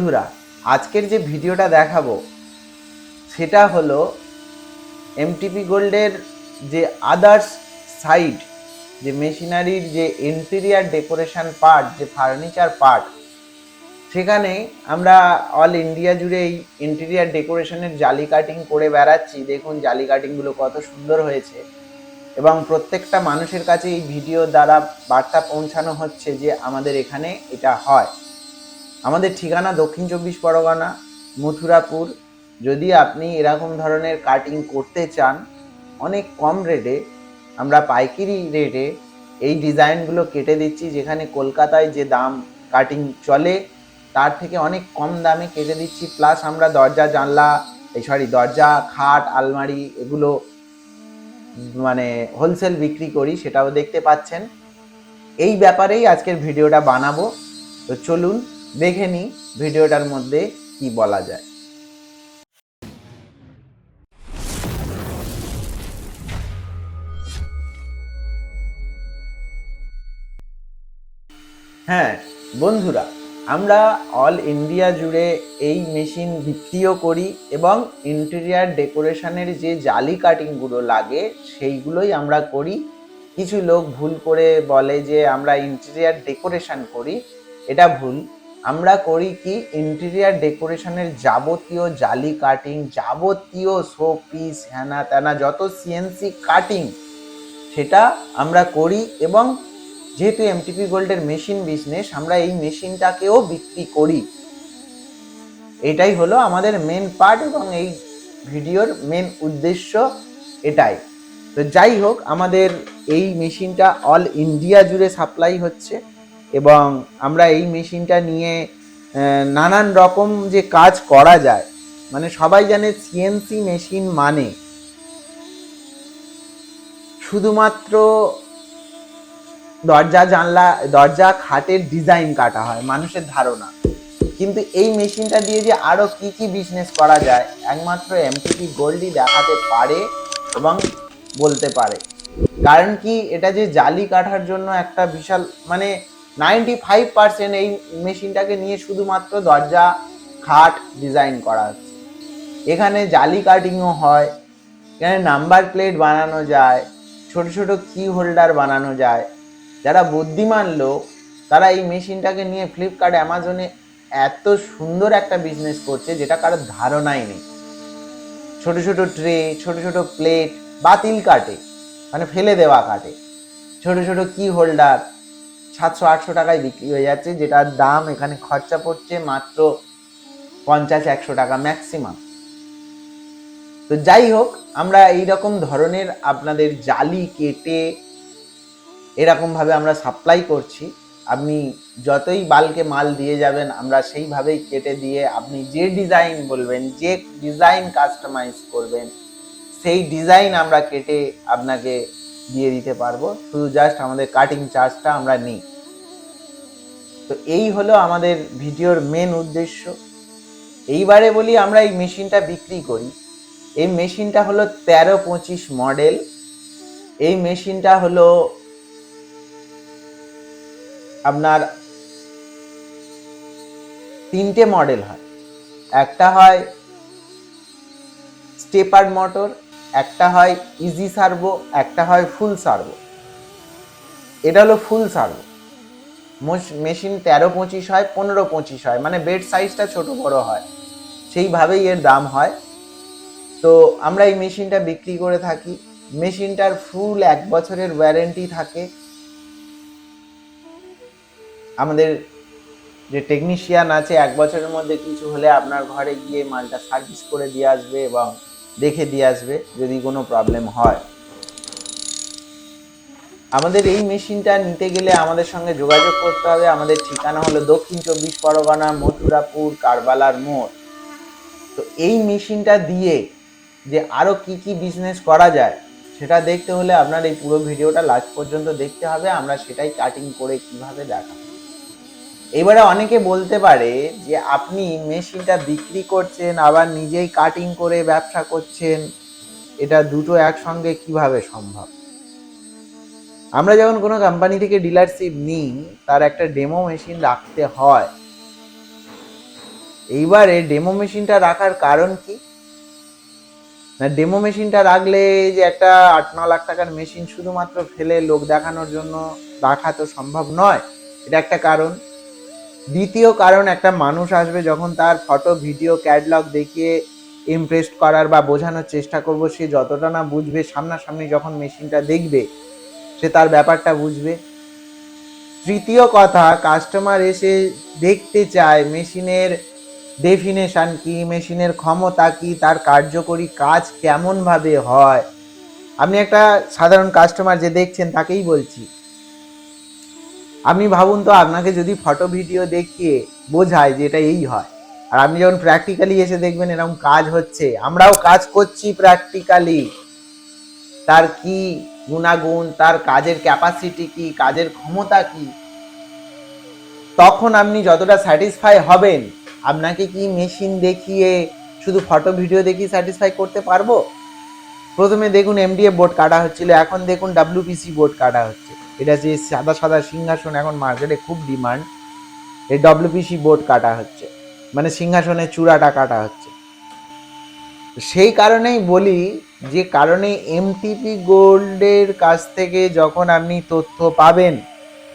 বন্ধুরা, আজকের যে ভিডিওটা দেখাবো, সেটা হলো এমটিপি গোল্ডের যে আদার্স সাইড যে মেশিনারির যে ইন্টেরিয়ার ডেকোরেশন পার্ট যে ফার্নিচার পার্ট সেখানে আমরা অল ইন্ডিয়া জুড়ে এই ইন্টেরিয়ার ডেকোরেশনের জালি কাটিং করে বেড়াচ্ছি। দেখুন জালি কাটিংগুলো কত সুন্দর হয়েছে। এবং প্রত্যেকটা মানুষের কাছে এই ভিডিও দ্বারা বার্তা পৌঁছানো হচ্ছে যে আমাদের এখানে এটা হয়। আমাদের ঠিকানা দক্ষিণ চব্বিশ পরগনা, মথুরাপুর। যদি আপনি এরকম ধরনের কাটিং করতে চান, অনেক কম রেটে আমরা পাইকারি রেটে এই ডিজাইনগুলো কেটে দিচ্ছি, যেখানে কলকাতায় যে দাম কাটিং চলে, তার থেকে অনেক কম দামে কেটে দিচ্ছি। প্লাস আমরা দরজা, জানলা, এই সরি দরজা, খাট, আলমারি এগুলো মানে হোলসেল বিক্রি করি, সেটাও দেখতে পাচ্ছেন। এই ব্যাপারেই আজকের ভিডিওটা বানাবো। তো চলুন দেখে নিই ভিডিওটার মধ্যে কি বলা যায়। হ্যাঁ বন্ধুরা, আমরা অল ইন্ডিয়া জুড়ে এই মেশিন বিক্রিও করি এবং ইন্টেরিয়ার ডেকোরেশনের যে জালি কাটিংগুলো লাগে, সেইগুলোই আমরা করি। কিছু লোক ভুল করে বলে যে আমরা ইন্টেরিয়ার ডেকোরেশন করি, এটা ভুল। আমরা করি কি ইন্টেরিয়ার ডেকোরেশনের যাবতীয় জালি কাটিং যাবতীয় শো পিস হ্যানা ত্যানা যত সিএনসি কাটিং সেটা আমরা করি এবং যেহেতু এমটিপি গোল্ডের মেশিন বিজনেস আমরা এই মেশিনটাকেও বিক্রি করি। এটাই হলো আমাদের মেন পার্ট এবং এই ভিডিওর মেন উদ্দেশ্য এটাই। তো যাই হোক, আমাদের এই মেশিনটা অল ইন্ডিয়া জুড়ে সাপ্লাই হচ্ছে। এবং আমরা এই মেশিনটা নিয়ে নানান রকম যে কাজ করা যায় মানে সবাই জানে সিএনসি মেশিন মানে। শুধুমাত্র দরজা, জানলা, দরজা, খাটের ডিজাইন কাটা হয়, মানুষের ধারণা। কিন্তু এই মেশিনটা দিয়ে যে আরও কি কি বিজনেস করা যায়, একমাত্র এমটিপি গোল্ডই দেখাতে পারে এবং বলতে পারে। কারণ কি, এটা যে জালি কাটার জন্য একটা বিশাল মানে নাইনটি ফাইভ পার্সেন্ট এই মেশিনটাকে নিয়ে শুধুমাত্র দরজা, খাট ডিজাইন করা হচ্ছে। এখানে জালি কাটিংও হয়, এখানে নাম্বার প্লেট বানানো যায়, ছোট ছোট কি হোল্ডার বানানো যায়। যারা বুদ্ধিমান লোক, তারা এই মেশিনটাকে নিয়ে ফ্লিপকার্ট অ্যামাজনে এত সুন্দর একটা বিজনেস করছে যেটা কারোর ধারণাই নেই। ছোট ছোট ট্রে ছোট ছোট প্লেট বাতিল কাটে মানে ফেলে দেওয়া কাটে। ছোট ছোট কি হোল্ডার সাতশো আটশো টাকায় বিক্রি হয়ে যাচ্ছে, যেটার দাম এখানে খরচা পড়ছে মাত্র পঞ্চাশ একশো টাকা ম্যাক্সিমাম। তো যাই হোক, আমরা এই রকম ধরনের আপনাদের জালি কেটে এরকমভাবে আমরা সাপ্লাই করছি। আপনি যতই বালকে মাল দিয়ে যাবেন, আমরা সেইভাবেই কেটে দিয়ে আপনি যে ডিজাইন বলবেন, যে ডিজাইন কাস্টমাইজ করবেন, সেই ডিজাইন আমরা কেটে আপনাকে দিয়ে দিতে পারব। শুধু জাস্ট আমাদের কাটিং চার্জটা আমরা নিই। তো এই হলো আমাদের ভিডিওর মেন উদ্দেশ্য। এইবারে বলি আমরা এই মেশিনটা বিক্রি করি। এই মেশিনটা হলো তেরো পঁচিশ মডেল এই মেশিনটা হলো আপনার তিনটে মডেল হয়। একটা হয় স্টেপার মোটর একটা হয় ইজি সার্ভো একটা হয় ফুল সার্ভো এটা হলো ফুল সার্ভো মেশিন তেরো পঁচিশ হয়, পনেরো পঁচিশ হয় মানে বেড সাইজটা ছোট বড় হয়। সেইভাবেই এর দাম হয়। তো আমরা এই মেশিনটা বিক্রি করে থাকি। মেশিনটার ফুল এক বছরের ওয়ারেন্টি থাকে। আমাদের যে টেকনিশিয়ান আছে, এক বছরের মধ্যে কিছু হলে আপনার ঘরে গিয়ে মালটা সার্ভিস করে দিয়ে আসবে এবং দেখে দিয়ে আসবে যদি কোনো প্রবলেম হয়। আমাদের এই মেশিনটা নিতে গেলে আমাদের সঙ্গে যোগাযোগ করতে হবে। আমাদের ঠিকানা হলো দক্ষিণ চব্বিশ পরগনা, মথুরাপুর, কারবালার মোড়। তো এই মেশিনটা দিয়ে যে আরও কি কি বিজনেস করা যায়, সেটা দেখতে হলে আপনার এই পুরো ভিডিওটা লাস্ট পর্যন্ত দেখতে হবে। আমরা সেটাই কাটিং করে কীভাবে দেখাবো। এবারে অনেকে বলতে পারে যে আপনি মেশিনটা বিক্রি করছেন, আবার নিজেই কাটিং করে ব্যবসা করছেন, এটা দুটো একসঙ্গে কীভাবে সম্ভব? আমরা যখন কোনো কোম্পানি থেকে ডিলারশিপ নিই, তার একটা ডেমো মেশিন রাখতে হয়। এইবারে ডেমো মেশিনটা রাখার কারণ কি? না ডেমো মেশিনটা রাখলে যে একটা আট ন লাখ টাকার মেশিন শুধুমাত্র ফেলে লোক দেখানোর জন্য রাখা তো সম্ভব নয়, এটা একটা কারণ। দ্বিতীয় কারণ, একটা মানুষ আসবে যখন তার ফটো ভিডিও ক্যাটলগ দেখিয়ে ইমপ্রেস করার বা বোঝানোর চেষ্টা করব, সে যতটা না বুঝবে, সামনাসামনি যখন মেশিনটা দেখবে, সে তার ব্যাপারটা বুঝবে। তৃতীয় কথা কাস্টমার এসে দেখতে চায় মেশিনের ডেফিনেশন কি মেশিনের ক্ষমতা কি, তার কার্যকরী কাজ কেমনভাবে হয়। আপনি একটা সাধারণ কাস্টমার যে দেখছেন, তাকেই বলছি আপনি ভাবুন তো আপনাকে যদি ফটো ভিডিও দেখিয়ে বোঝায় যে এটা এই হয়। আর আপনি যখন প্র্যাকটিক্যালি এসে দেখবেন এরকম কাজ হচ্ছে, আমরাও কাজ করছি প্র্যাকটিক্যালি তার কি গুণাগুণ, তার কাজের ক্যাপাসিটি কি, কাজের ক্ষমতা কি? তখন আপনি যতটা স্যাটিসফাই হবেন, আপনাকে কি মেশিন দেখিয়ে শুধু ফটো ভিডিও দেখিয়ে স্যাটিসফাই করতে পারব? প্রথমে দেখুন এমডিএফ বোর্ড কাটা হচ্ছিল, এখন দেখুন ডাব্লিউপিসি বোর্ড কাটা হচ্ছে। এটা যে সাদা সাদা সিংহাসন এখন মার্কেটে খুব ডিমান্ড এই ডব্লিউপিসি বোর্ড কাটা হচ্ছে। মানে সিংহাসনের চূড়াটা কাটা হচ্ছে। সেই কারণেই বলি, যে কারণে এমটিপি গোল্ডের কাছ থেকে যখন আপনি তথ্য পাবেন,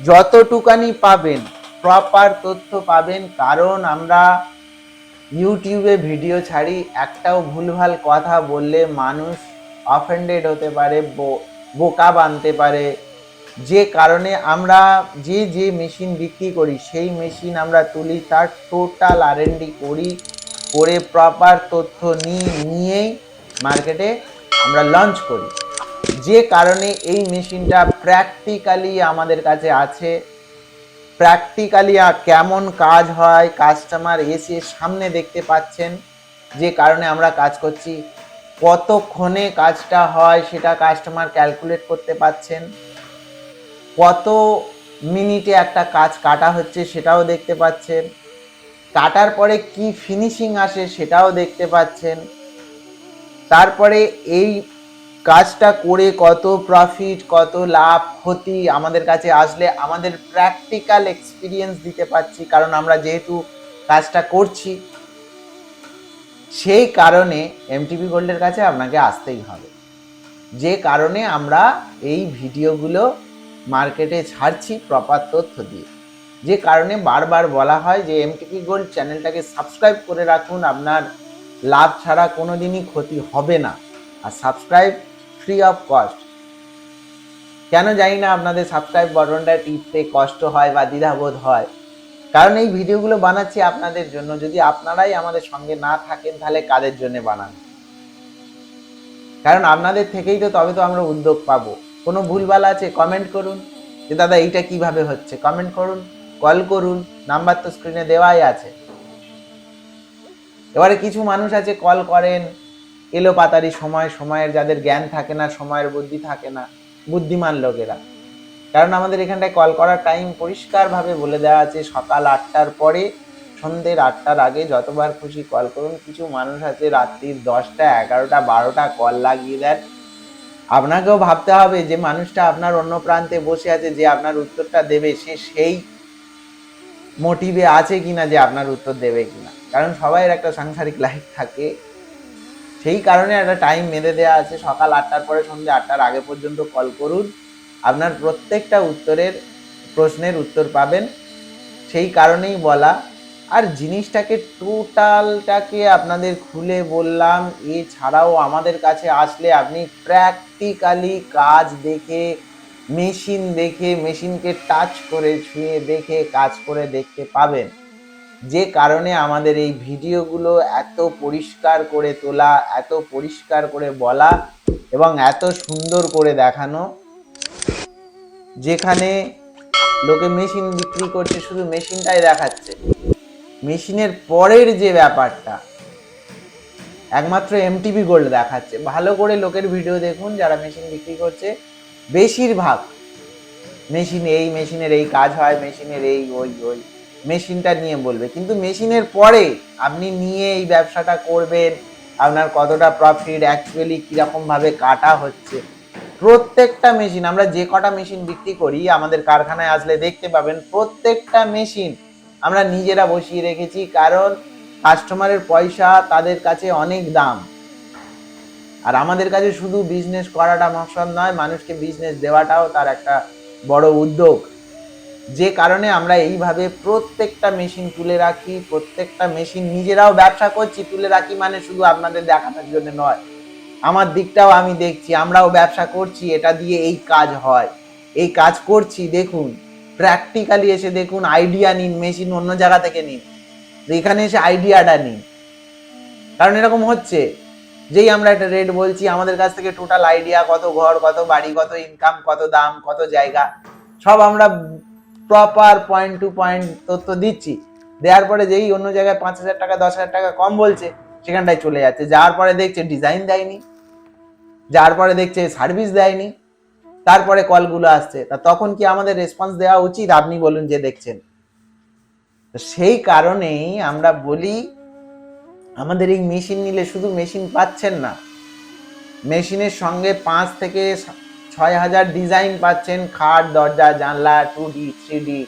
যতটুকানি পাবেন প্রপার তথ্য পাবেন, কারণ আমরা ইউটিউবে ভিডিও ছাড়ি, একটাও ভুলভাল কথা বললে মানুষ অফেন্ডেড হতে পারে বোকা বানতে পারে। যে কারণে আমরা যে যে মেশিন বিক্রি করি, সেই মেশিন আমরা তুলি, তার টোটাল আর করি, করে প্রপার তথ্য নিয়ে, নিয়েই মার্কেটে আমরা লঞ্চ করি। যে কারণে এই মেশিনটা প্র্যাকটিক্যালি আমাদের কাছে আছে। প্র্যাকটিক্যালি কেমন কাজ হয় কাস্টমার এসে সামনে দেখতে পাচ্ছেন। যে কারণে আমরা কাজ করছি। কতক্ষণে কাজটা হয় সেটা কাস্টমার ক্যালকুলেট করতে পাচ্ছেন কত মিনিটে একটা কাজ কাটা হচ্ছে সেটাও দেখতে পাচ্ছেন। কাটার পরে কি ফিনিশিং আসে সেটাও দেখতে পাচ্ছেন। তারপরে এই কাজটা করে কত প্রফিট কত লাভ, ক্ষতি আমাদের কাছে আসলে আমাদের প্র্যাকটিক্যাল এক্সপিরিয়েন্স দিতে পারছি। কারণ আমরা যেহেতু কাজটা করছি সেই কারণে এমটিপি গোল্ডের কাছে আপনাকে আসতেই হবে। যে কারণে আমরা এই ভিডিওগুলো মার্কেটে ছাড়ছি প্রপার তথ্য দিয়ে। যে কারণে বারবার বলা হয় যে এমটিপি গোল্ড চ্যানেলটাকে সাবস্ক্রাইব করে রাখুন, আপনার লাভ ছাড়া কোনো দিনই ক্ষতি হবে না। আর সাবস্ক্রাইব ফ্রি অফ কস্ট কেন জানি না আপনাদের সাবস্ক্রাইব বাটনটা টিপতে কষ্ট হয় বা দ্বিধাবোধ হয়। কারণ এই ভিডিওগুলো বানাচ্ছি আপনাদের জন্য। যদি আপনারাই আমাদের সঙ্গে না থাকেন, তাহলে কাদের জন্য বানান? কারণ আপনাদের থেকেই তো তবে তো আমরা উদ্যোগ পাবো। কোনো ভুলভাল আছে কমেন্ট করুন। যে দাদা, এইটা কীভাবে হচ্ছে? কমেন্ট করুন কল করুন নাম্বার তো স্ক্রিনে দেওয়াই আছে। এবারে কিছু মানুষ আছে কল করেন এলো পাতারি সময়, সময়ের যাদের জ্ঞান থাকে না, সময়ের বুদ্ধি থাকে না, বুদ্ধিমান লোকেরা। কারণ আমাদের এখানটায় কল করার টাইম পরিষ্কারভাবে বলে দেওয়া আছে, সকাল আটটার পরে সন্ধ্যের আটটার আগে যতবার খুশি কল করুন। কিছু মানুষ আছে রাত্রির দশটা, এগারোটা, বারোটা কল লাগিয়ে দেন। আপনাকেও ভাবতে হবে যে মানুষটা আপনার অন্য প্রান্তে বসে আছে, যে আপনার উত্তরটা দেবে, সে সেই মোটিভে আছে কিনা, যে আপনার উত্তর দেবে কিনা। কারণ সবাইয়ের একটা সাংসারিক লাইফ থাকে। সেই কারণে একটা টাইম বেঁধে দেওয়া আছে। সকাল আটটার পরে সন্ধ্যে আটটার আগে পর্যন্ত কল করুন। আপনার প্রত্যেকটা উত্তরের প্রশ্নের উত্তর পাবেন। সেই কারণেই বলা। আর জিনিসটাকে টোটালটাকে আপনাদের খুলে বললাম, এছাড়াও আমাদের কাছে আসলে আপনি প্র্যাকটিক্যালি কাজ দেখে মেশিন দেখে মেশিনকে টাচ করে, ছুঁয়ে দেখে কাজ করে দেখতে পাবেন। যে কারণে আমাদের এই ভিডিওগুলো এত পরিষ্কার করে তোলা, এত পরিষ্কার করে বলা এবং এত সুন্দর করে দেখানো। যেখানে লোকে মেশিন বিক্রি করছে, শুধু মেশিনটাই দেখাচ্ছে। মেশিনের পরের যে ব্যাপারটা, একমাত্র এমটিভি গোল্ড দেখাচ্ছে। ভালো করে লোকের ভিডিও দেখুন, যারা মেশিন বিক্রি করছে, বেশিরভাগ মেশিন এই, মেশিনের এই কাজ হয়, মেশিনের এই, ওই ওই, মেশিনটা নিয়ে বলবে। কিন্তু মেশিনের পরে আপনি নিয়ে এই ব্যবসাটা করবেন, আপনার কতটা প্রফিট অ্যাকচুয়ালি কীরকমভাবে কাটা হচ্ছে প্রত্যেকটা মেশিন আমরা যে কটা মেশিন বিক্রি করি, আমাদের কারখানায় আসলে দেখতে পাবেন প্রত্যেকটা মেশিন আমরা নিজেরা বসিয়ে রেখেছি, কারণ কাস্টমারের পয়সা তাদের কাছে অনেক দাম। আর আমাদের কাছে শুধু বিজনেস করাটা মকসদ নয়, মানুষকে বিজনেস দেওয়াটাও তার একটা বড় উদ্যোগ। যে কারণে আমরা এইভাবে প্রত্যেকটা মেশিন তুলে রাখি, প্রত্যেকটা মেশিন নিজেরাও ব্যবসা করছি, তুলে রাখি মানে শুধু আপনাদের দেখানোর জন্য নয়। আমার দিকটাও আমি দেখছি, আমরাও ব্যবসা করছি, এটা দিয়ে এই কাজ হয়। এই কাজ করছি, দেখুন প্র্যাকটিক্যালি এসে দেখুন আইডিয়া নিন মেশিন অন্য জায়গা থেকে নিন, এখানে এসে আইডিয়াটা নিন। কারণ এরকম হচ্ছে, যেই আমরা একটা রেট বলছি, আমাদের কাছ থেকে টোটাল আইডিয়া কত ঘর, কত বাড়ি, কত ইনকাম কত দাম, কত জায়গা, সব আমরা প্রপার পয়েন্ট টু পয়েন্ট তথ্য দিচ্ছি। দেওয়ার পরে যেই অন্য জায়গায় পাঁচ হাজার টাকা, দশ হাজার টাকা কম বলছে সেখানটায় চলে যাচ্ছে। যাওয়ার পরে দেখছে ডিজাইন দেয়নি। যার পরে দেখছে সার্ভিস দেয়নি। তারপরে কলগুলো আসছে। তা তখন কি আমাদের রেসপন্স দেওয়া উচিত? আপনি বলুন যে দেখছেন। সেই কারণেই আমরা বলি, আমাদের এই মেশিন নিলে শুধু মেশিন পাচ্ছেন না। মেশিনের সঙ্গে পাঁচ থেকে ছয় হাজার ডিজাইন পাচ্ছেন। খাট, দরজা, জানলা টু ডি থ্রি ডি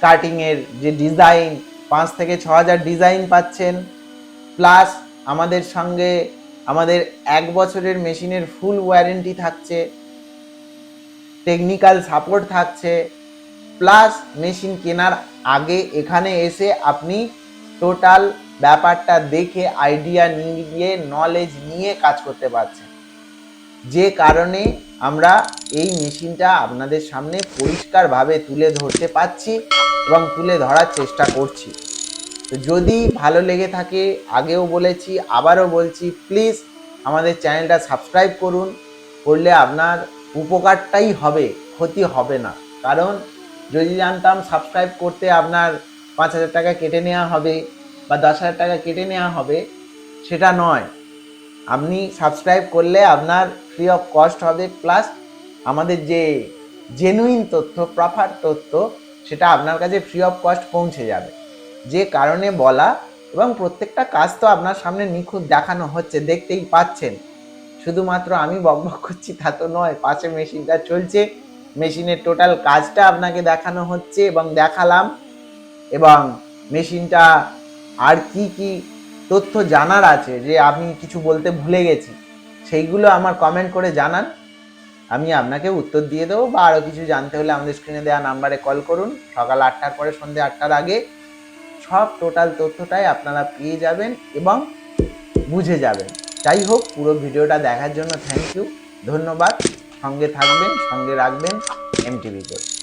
কাটিংয়ের যে ডিজাইন পাঁচ থেকে ছ হাজার ডিজাইন পাচ্ছেন। প্লাস আমাদের সঙ্গে আমাদের এক বছরের মেশিনের ফুল ওয়ারেন্টি থাকছে। টেকনিক্যাল সাপোর্ট থাকছে। প্লাস মেশিন কেনার আগে এখানে এসে আপনি টোটাল ব্যাপারটা দেখে আইডিয়া নিয়ে নলেজ নিয়ে কাজ করতে পারছেন। যে কারণে আমরা এই মেশিনটা আপনাদের সামনে পরিষ্কারভাবে তুলে ধরতে পারছি এবং তুলে ধরার চেষ্টা করছি। তো যদি ভালো লেগে থাকে, আগেও বলেছি, আবারও বলছি প্লিজ আমাদের চ্যানেলটা সাবস্ক্রাইব করুন। করলে আপনার উপকারটাই হবে, ক্ষতি হবে না। কারণ যদি জানতাম সাবস্ক্রাইব করতে আপনার পাঁচ হাজার টাকা কেটে নেওয়া হবে বা দশ হাজার টাকা কেটে নেওয়া হবে, সেটা নয়। আপনি সাবস্ক্রাইব করলে আপনার ফ্রি অফ কস্ট হবে প্লাস আমাদের যে জেনুইন তথ্য প্রপার তথ্য, সেটা আপনার কাছে ফ্রি অফ কস্ট পৌঁছে যাবে। যে কারণে বলা এবং প্রত্যেকটা কাজ তো আপনার সামনে নিখুঁত দেখানো হচ্ছে, দেখতেই পাচ্ছেন। শুধুমাত্র আমি বকবক করছি তা তো নয়, পাশে মেশিনটা চলছে, মেশিনের টোটাল কাজটা আপনাকে দেখানো হচ্ছে এবং দেখালাম এবং মেশিনটা আর কি কি তথ্য জানার আছে যে আমি কিছু বলতে ভুলে গেছি, সেইগুলো আমার কমেন্ট করে জানান। আমি আপনাকে উত্তর দিয়ে দেবো বা আরও কিছু জানতে হলে আমাদের স্ক্রিনে দেওয়া নাম্বারে কল করুন। সকাল আটটার পরে সন্ধ্যে আটটার আগে সব টোটাল তথ্যটাই আপনারা পেয়ে যাবেন এবং বুঝে যাবেন। যাই হোক, পুরো ভিডিওটা দেখার জন্য থ্যাংক ইউ ধন্যবাদ। সঙ্গে থাকবেন, সঙ্গে রাখবেন এমটিভি করে